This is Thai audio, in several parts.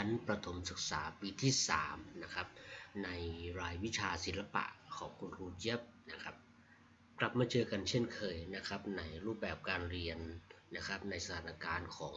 ชั้นประถมศึกษาปีที่ 3 นะครับ ในรายวิชาศิลปะของคุณครูเจี๊ยบนะครับ กลับมาเจอกันเช่นเคยนะครับ ในรูปแบบการเรียนนะครับ ในสถานการณ์ของ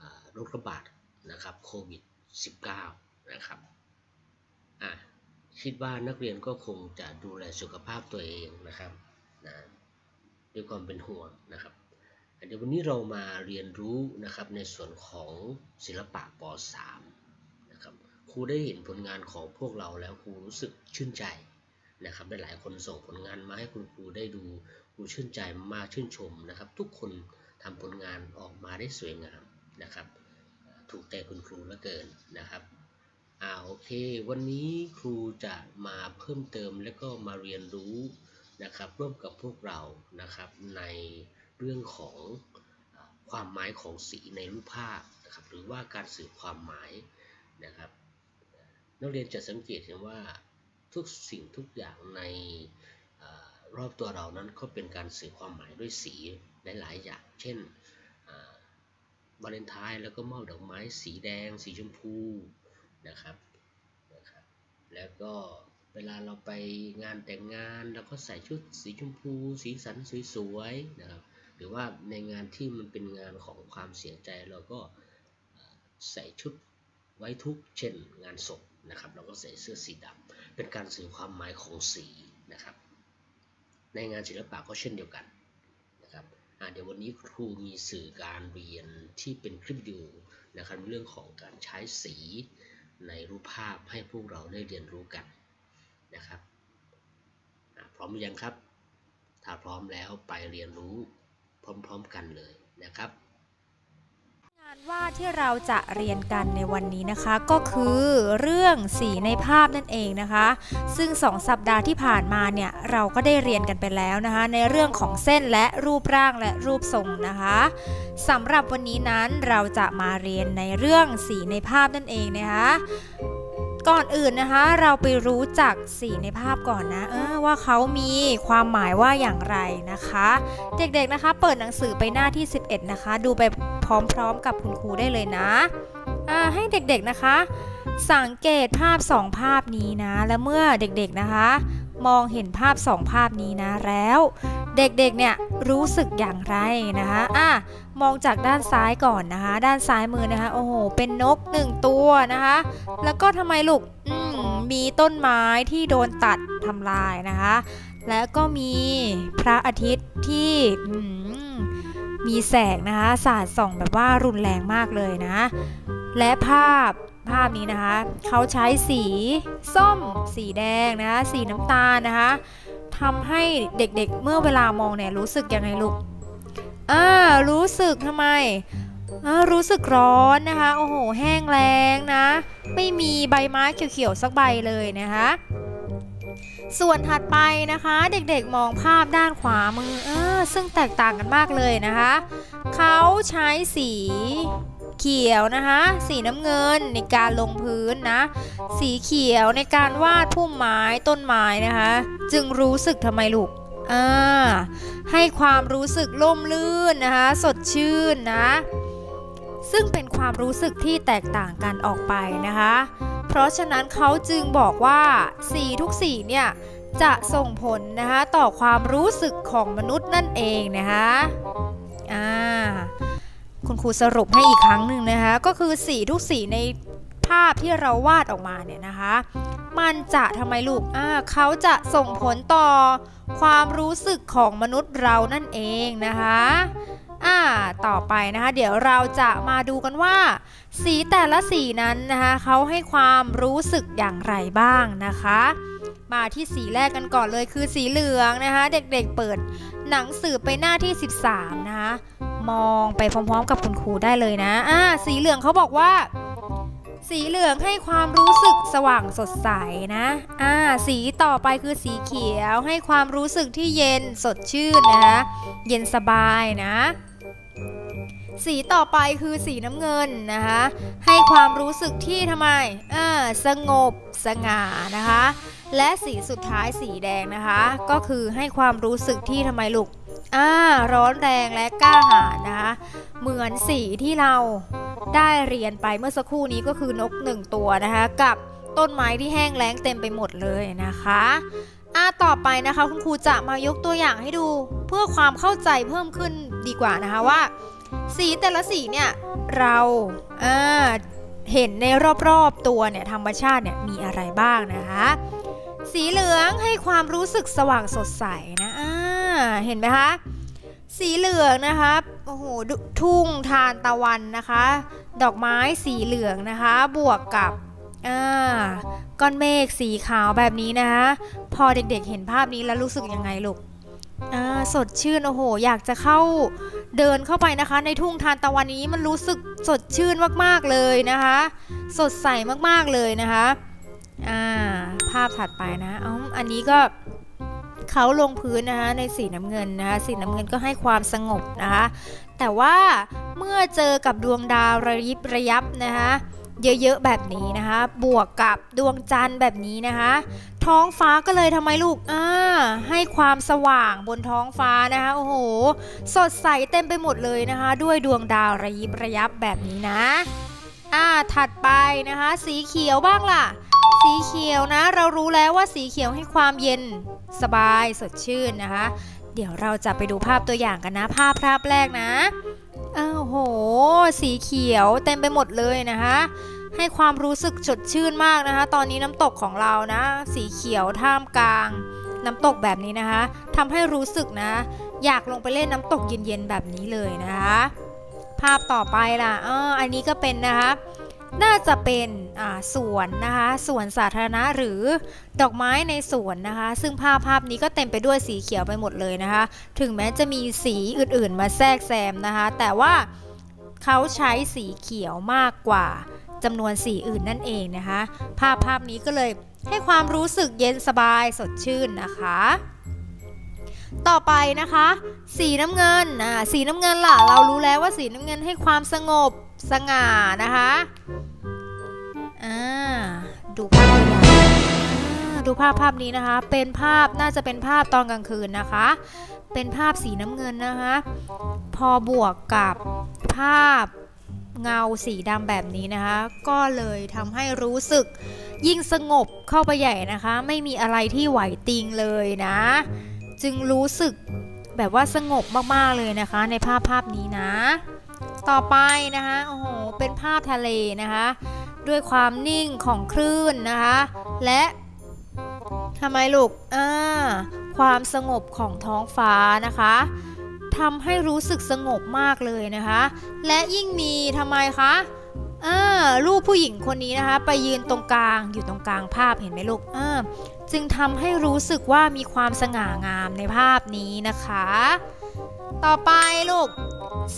อโรคระบาดนะครับโควิด -19 นะครับอะคิดว่านักเรียนก็คงจะดูแลสุขภาพตัวเองนะครับนะด้วยความเป็นห่วงนะครับ เดี๋ยววันนี้เรามาเรียนรู้นะครับในส่วนของศิลปะป .3 นะครับครูได้เห็นผลงานของพวกเราแล้วครูรู้สึกชื่นใจนะครับได้หลายคนส่งผลงานมาให้คุณครูได้ดูครูชื่นใจมากชื่นชมนะครับ ทุกคนทำผลงานออกมาได้สวยงามนะครับ ถูกใจคุณครูเหลือเกินนะครับอ่าโอเค วันนี้ครูจะมาเพิ่มเติมและก็มาเรียนรู้นะครับ ร่วมกับพวกเรานะครับใน เรื่องของความหมายของสีในรูปภาพนะครับหรือว่าการสื่อความหมายนะครับนักเรียนจะสังเกตเห็นว่าทุกสิ่งทุกอย่างในอรอบตัวเรานั้นก็เป็นการสื่อความหมายด้วยสีหลายๆอย่าง เช่นวาเลนไทน์แล้วก็มอบดอกไม้สีแดง สีชมพูนะครับนะครับ แล้วก็เวลาเราไปงานแต่งงานเราก็ใส่ชุดสีชมพู สีสันสวยๆนะครับ หรือว่าในงานที่มันเป็นงานของความเสียใจเราก็ใส่ชุดไว้ทุกเช่นงานศพนะครับ เราก็ใส่เสื้อสีดำเป็นการสื่อความหมายของสีนะครับ ในงานศิลปะก็เช่นเดียวกันนะครับเดี๋ยววันนี้ครูมีสื่อการเรียนที่เป็นคลิปวิดีโอนะครับเรื่องของการใช้สีในรูปภาพให้พวกเราได้เรียนรู้กันนะครับพร้อมหรือยังครับ ถ้าพร้อมแล้วไปเรียนรู้ พร้อม ๆ กันเลยนะครับ งานวาดที่เราจะเรียนกันในวันนี้นะคะ ก็คือเรื่องสีในภาพนั่นเองนะคะ ซึ่ง 2 สัปดาห์ที่ผ่านมาเนี่ยเราก็ได้เรียนกันไปแล้วนะคะ ในเรื่องของเส้นและรูปร่างและรูปทรงนะคะสำหรับวันนี้นั้นเราจะมาเรียนในเรื่องสีในภาพนั่นเองนะคะ ก่อนอื่นนะคะ เราไปรู้จักสีในภาพก่อนนะเออว่าเขามีความหมายว่าอย่างไรนะคะ เด็กๆนะคะ เปิดหนังสือไปหน้าที่ 11 นะคะ ดูไปพร้อมๆกับคุณครูได้เลยนะให้เด็กๆนะคะ สังเกตภาพ 2 ภาพนี้นะ และเมื่อเด็กๆนะคะ มองเห็นภาพ2ภาพนี้นะแล้ว เด็กๆเนี่ยรู้สึกอย่างไรนะคะอะมองจากด้านซ้ายก่อนนะคะ ด้านซ้ายมือนะคะ โอ้โห เป็นนกหนึ่งตัวนะคะ แล้วก็ทำไมลูกอืมมีต้นไม้ที่โดนตัดทำลายนะคะ แล้วก็มีพระอาทิตย์ที่มีแสงนะคะ สาดส่องแบบว่ารุนแรงมากเลยนะ และภาพ ภาพนี้นะคะ เขาใช้สีส้ม สีแดงนะคะ สีน้ำตาลนะคะทำให้เด็กๆเมื่อเวลามองเนี่ยรู้สึกยังไงลูกอ่ารู้สึกทำไมอ่ารู้สึกร้อนนะคะ โอ้โห แห้งแล้งนะ ไม่มีใบไม้เขียวๆสักใบเลยนะคะ ส่วนถัดไปนะคะ เด็กๆมองภาพด้านขวามือเออซึ่งแตกต่างกันมากเลยนะคะ เขาใช้สี เขียวนะคะ สีน้ำเงินในการลงพื้นนะ สีเขียวในการวาดพุ่มไม้ต้นไม้นะคะ จึงรู้สึกทำไมลูกอ่าให้ความรู้สึกล่มลื่นนะคะ สดชื่นนะ ซึ่งเป็นความรู้สึกที่แตกต่างกันออกไปนะคะ เพราะฉะนั้นเขาจึงบอกว่าสีทุกสีเนี่ยจะส่งผลนะคะต่อความรู้สึกของมนุษย์นั่นเองนะคะอ่า คุณครูสรุปให้อีกครั้งหนึ่งนะคะก็คือสีทุกสีในภาพที่เราวาดออกมาเนี่ยนะคะ มันจะทำไมลูกอ่าเขาจะส่งผลต่อความรู้สึกของมนุษย์เรานั่นเองนะคะอ่าต่อไปนะคะเดี๋ยวเราจะมาดูกันว่า สีแต่ละสีนั้นนะคะเขาให้ความรู้สึกอย่างไรบ้างนะคะ มาที่สีแรกกันก่อนเลยคือสีเหลืองนะคะ เด็กๆเปิดหนังสือไปหน้าที่ 13 นะคะมองไปพร้อมๆ กับคุณครูได้เลยนะอ่าสีเหลืองเขาบอกว่า สีเหลืองให้ความรู้สึกสว่างสดใสนะอ่าสีต่อไปคือสีเขียวให้ความรู้สึกที่เย็นสดชื่นนะคะเย็นสบายนะสีต่อไปคือสีน้ำเงินนะคะ ให้ความรู้สึกที่ทำไมอ่าสงบสง่านะคะ และสีสุดท้ายสีแดงนะคะ ก็คือให้ความรู้สึกที่ทำไมลูกอ่าร้อนแรงและกล้าหาญนะคะ เหมือนสีที่เราได้เรียนไปเมื่อสักครู่นี้ก็คือนกหนึ่งตัวนะคะ กับต้นไม้ที่แห้งแล้งเต็มไปหมดเลยนะคะอะต่อไปนะคะคุณครูจะมายกตัวอย่างให้ดูเพื่อความเข้าใจเพิ่มขึ้นดีกว่านะคะว่า สีแต่ละสีเนี่ยเราอ่าเห็นในรอบๆตัวเนี่ยธรรมชาติเนี่ยมีอะไรบ้างนะคะ สีเหลืองให้ความรู้สึกสว่างสดใสนะอ่าเห็นไหมคะ สีเหลืองนะคะโอ้โหทุ่งทานตะวันนะคะ ดอกไม้สีเหลืองนะคะ บวกกับอ่าก้อนเมฆสีขาวแบบนี้นะคะพอเด็กๆเห็นภาพนี้แล้วรู้สึกยังไงลูกอ่าสดชื่นโอ้โห อยากจะเข้าเดินเข้าไปนะคะ ในทุ่งทานตะวันนี้มันรู้สึกสดชื่นมากๆเลยนะคะ สดใสมากๆเลยนะคะ อ่า ภาพถัดไปนะอ๋ออันนี้ก็เขาลงพื้นนะคะในสีน้ำเงินนะคะสีน้ำเงินก็ให้ความสงบนะคะแต่ว่าเมื่อเจอกับดวงดาวระยิบระยับนะคะเยอะๆแบบนี้นะคะ บวกกับดวงจันทร์แบบนี้นะคะ ท้องฟ้าก็เลยทำไมลูกอ่าให้ความสว่างบนท้องฟ้านะคะโอ้โห สดใสเต็มไปหมดเลยนะคะ ด้วยดวงดาวระยิบระยับแบบนี้นะ อ่าถัดไปนะคะ สีเขียวบ้างล่ะ สีเขียวนะ เรารู้แล้วว่าสีเขียวให้ความเย็นสบายสดชื่นนะคะ เดี๋ยวเราจะไปดูภาพตัวอย่างกันนะ ภาพภาพแรกนะอ้าวโห สีเขียวเต็มไปหมดเลยนะคะให้ความรู้สึกสดชื่นมากนะคะ ตอนนี้น้ำตกของเรานะ สีเขียวท่ามกลาง น้ำตกแบบนี้นะคะทำให้รู้สึกนะ อยากลงไปเล่นน้ำตกเย็นๆแบบนี้เลยนะคะ ภาพต่อไปล่ะอ๋ออันนี้ก็เป็นนะคะน่าจะเป็นสวนนะคะสวนสาธารณะหรือดอกไม้ในสวนนะคะ ซึ่งภาพภาพนี้ก็เต็มไปด้วยสีเขียวไปหมดเลยนะคะ ถึงแม้จะมีสีอื่นๆ มาแทรกแซมนะคะ แต่ว่าเขาใช้สีเขียวมากกว่าจำนวนสีอื่นนั่นเองนะคะ ภาพภาพนี้ก็เลยให้ความรู้สึกเย็นสบายสดชื่นนะคะ ต่อไปนะคะ สีน้ำเงินอ่าสีน้ำเงินล่ะ เรารู้แล้วว่าสีน้ำเงินให้ความสงบสง่านะคะอ่าดูภาพอย่างอ่าดูภาพภาพนี้นะคะ เป็นภาพน่าจะเป็นภาพตอนกลางคืนนะคะ เป็นภาพสีน้ำเงินนะคะ พอบวกกับภาพเงาสีดำแบบนี้นะคะ ก็เลยทำให้รู้สึกยิ่งสงบเข้าไปใหญ่นะคะ ไม่มีอะไรที่ไหวติงเลยนะ จึงรู้สึกแบบว่าสงบมากๆเลยนะคะ ในภาพภาพนี้นะ ต่อไปนะคะโอ้โหเป็นภาพทะเลนะคะ ด้วยความนิ่งของคลื่นนะคะ และทำไมลูกอ่าความสงบของท้องฟ้านะคะทำให้รู้สึกสงบมากเลยนะคะ และยิ่งมีทำไมคะ อ่ารูปผู้หญิงคนนี้นะคะ ไปยืนตรงกลางอยู่ตรงกลางภาพเห็นไหมลูกอ่าจึงทำให้รู้สึกว่ามีความสง่างามในภาพนี้นะคะ ต่อไปลูก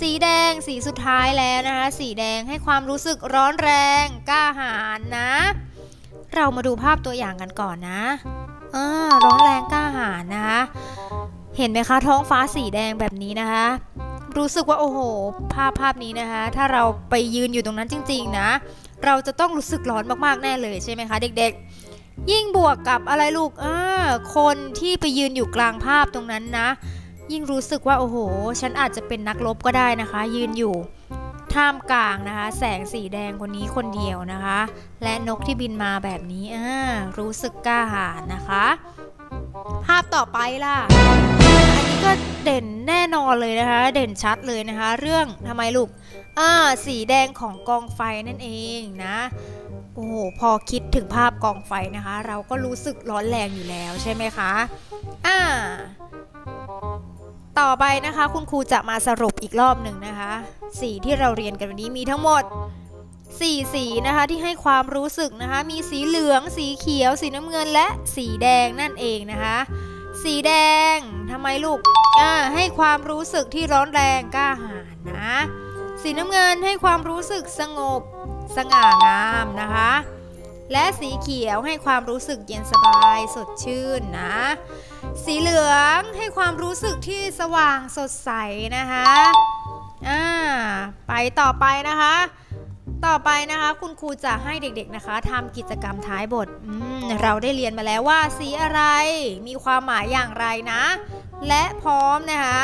สีแดงสีสุดท้ายแล้วนะคะ สีแดงให้ความรู้สึกร้อนแรงกล้าหาญนะ เรามาดูภาพตัวอย่างกันก่อนนะอ่าร้อนแรงกล้าหาญนะคะเห็นไหมคะท้องฟ้าสีแดงแบบนี้นะคะ รู้สึกว่าโอ้โห ภาพภาพนี้นะคะ ถ้าเราไปยืนอยู่ตรงนั้นจริง ๆ นะ เราจะต้องรู้สึกร้อนมากๆแน่เลยใช่ไหมคะ เด็กๆ ยิ่งบวกกับอะไรลูกอ่าคนที่ไปยืนอยู่กลางภาพตรงนั้นนะ ยิ่งรู้สึกว่าโอ้โห ฉันอาจจะเป็นนักรบก็ได้นะคะ ยืนอยู่ท่ามกลางนะคะ แสงสีแดงคนนี้คนเดียวนะคะ และนกที่บินมาแบบนี้อ่ารู้สึกกล้าหาญนะคะ ภาพต่อไปล่ะ อันนี้ก็ เด่นแน่นอนเลยนะคะ เด่นชัดเลยนะคะ เรื่องทำไมลูกอ่าสีแดงของกองไฟนั่นเองนะโอ้โหพอคิดถึงภาพกองไฟนะคะ เราก็รู้สึกร้อนแรงอยู่แล้วใช่ไหมคะอ่าต่อไปนะคะ คุณครูจะมาสรุปอีกรอบหนึ่งนะคะ สีที่เราเรียนกันวันนี้มีทั้งหมด4สีนะคะที่ให้ความรู้สึกนะคะ มีสีเหลือง สีเขียว สีน้ำเงินและสีแดงนั่นเองนะคะ สีแดงทำไมลูกอ่าให้ความรู้สึกที่ร้อนแรงกล้าหาญนะ สีน้ำเงินให้ความรู้สึกสงบ สง่างามนะคะ และสีเขียวให้ความรู้สึกเย็นสบายสดชื่นนะ สีเหลืองให้ความรู้สึกที่สว่างสดใสนะคะอ่าไปต่อไปนะคะ ต่อไปนะคะคุณครูจะให้เด็กๆนะคะทำกิจกรรมท้ายบทเราได้เรียนมาแล้วว่าสีอะไร มีความหมายอย่างไรนะ และพร้อมนะคะ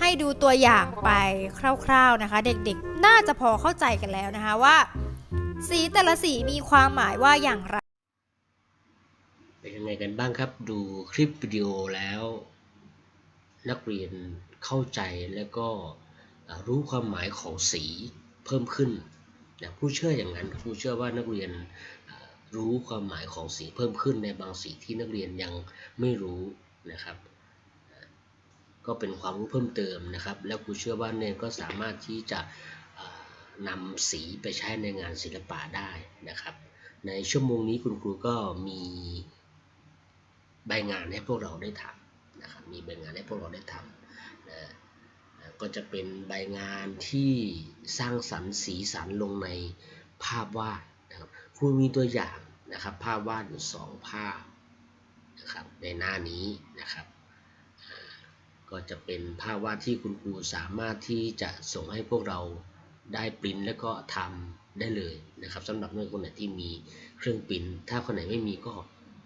ให้ดูตัวอย่างไปคร่าวๆนะคะ เด็กๆน่าจะพอเข้าใจกันแล้วนะคะว่า สีแต่ละสีมีความหมายว่าอย่างไร เป็นยังไงกันบ้างครับ ดูคลิปวิดีโอแล้ว นักเรียนเข้าใจและก็รู้ความหมายของสีเพิ่มขึ้น นะผู้เชื่ออย่างนั้นผู้เชื่อว่านักเรียนรู้ความหมายของสีเพิ่มขึ้นในบางสีที่นักเรียนยังไม่รู้นะครับ ก็เป็นความรู้เพิ่มเติมนะครับ แล้วครูเชื่อว่าเนยก็สามารถที่จะนำสีไปใช้ในงานศิลปะได้นะครับ ในชั่วโมงนี้คุณครูก็มีใบงานให้พวกเราได้ทำนะครับมีใบงานให้พวกเราได้ทำนะ ก็จะเป็นใบงานที่สร้างสรรค์สีสันลงในภาพวาดนะครับครูมีตัวอย่างนะครับ ภาพวาดอยู่สองภาพนะครับในหน้านี้นะครับก็จะเป็นภาพวาดที่คุณครูสามารถที่จะส่งให้พวกเราได้ปริ้นแล้วก็ทำได้เลยนะครับสำหรับนักเรียนคนไหนที่มีเครื่องปริ้นถ้าคนไหนไม่มีก็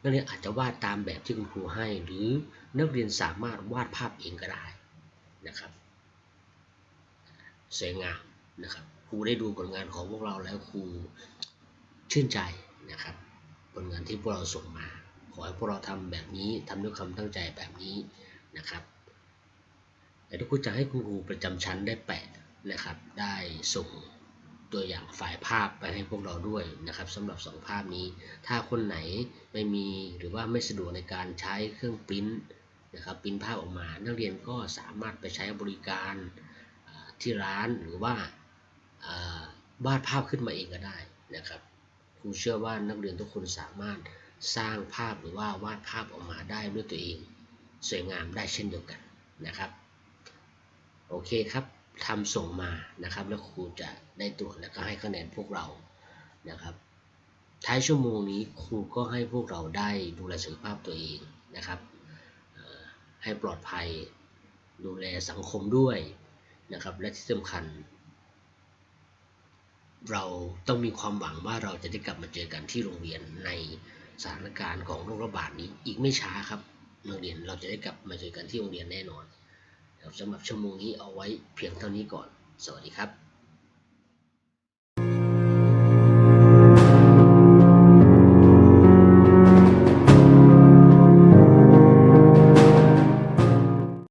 นักเรียนอาจจะวาดตามแบบที่คุณครูให้ หรือนักเรียนสามารถวาดภาพเองก็ได้นะครับ สวยงามนะครับครูได้ดูผลงานของพวกเราแล้วครูชื่นใจนะครับผลงานที่พวกเราส่งมา ขอให้พวกเราทำแบบนี้ทำด้วยความตั้งใจแบบนี้นะครับแต่ที่ครูจะให้คุณครูประจำชั้นได้แปะนะครับ ได้ส่งตัวอย่างฝ่ายภาพไปให้พวกเราด้วยนะครับสำหรับสองภาพนี้ ถ้าคนไหนไม่มีหรือว่าไม่สะดวกในการใช้เครื่องปริ้นนะครับปริ้นภาพออกมา นักเรียนก็สามารถไปใช้บริการ ที่ร้านหรือว่าวาดภาพขึ้นมาเองก็ได้นะครับครูเชื่อว่านักเรียนทุกคนสามารถสร้างภาพหรือว่าวาดภาพออกมาได้ด้วยตัวเอง สวยงามได้เช่นเดียวกันนะครับ โอเคครับทำส่งมานะครับ แล้วครูจะได้ตรวจแล้วก็ให้คะแนนพวกเรานะครับ ท้ายชั่วโมงนี้ครูก็ให้พวกเราได้ดูแลสุขภาพตัวเองนะครับให้ปลอดภัยดูแลสังคมด้วย นะครับและที่สำคัญ เราต้องมีความหวังว่าเราจะได้กลับมาเจอกันที่โรงเรียนในสถานการณ์ของโรคระบาดนี้อีกไม่ช้าครับโรงเรียนเราจะได้กลับมาเจอกันที่โรงเรียนแน่นอนครับสำหรับชั่วโมงนี้เอาไว้เพียงเท่านี้ก่อน สวัสดีครับ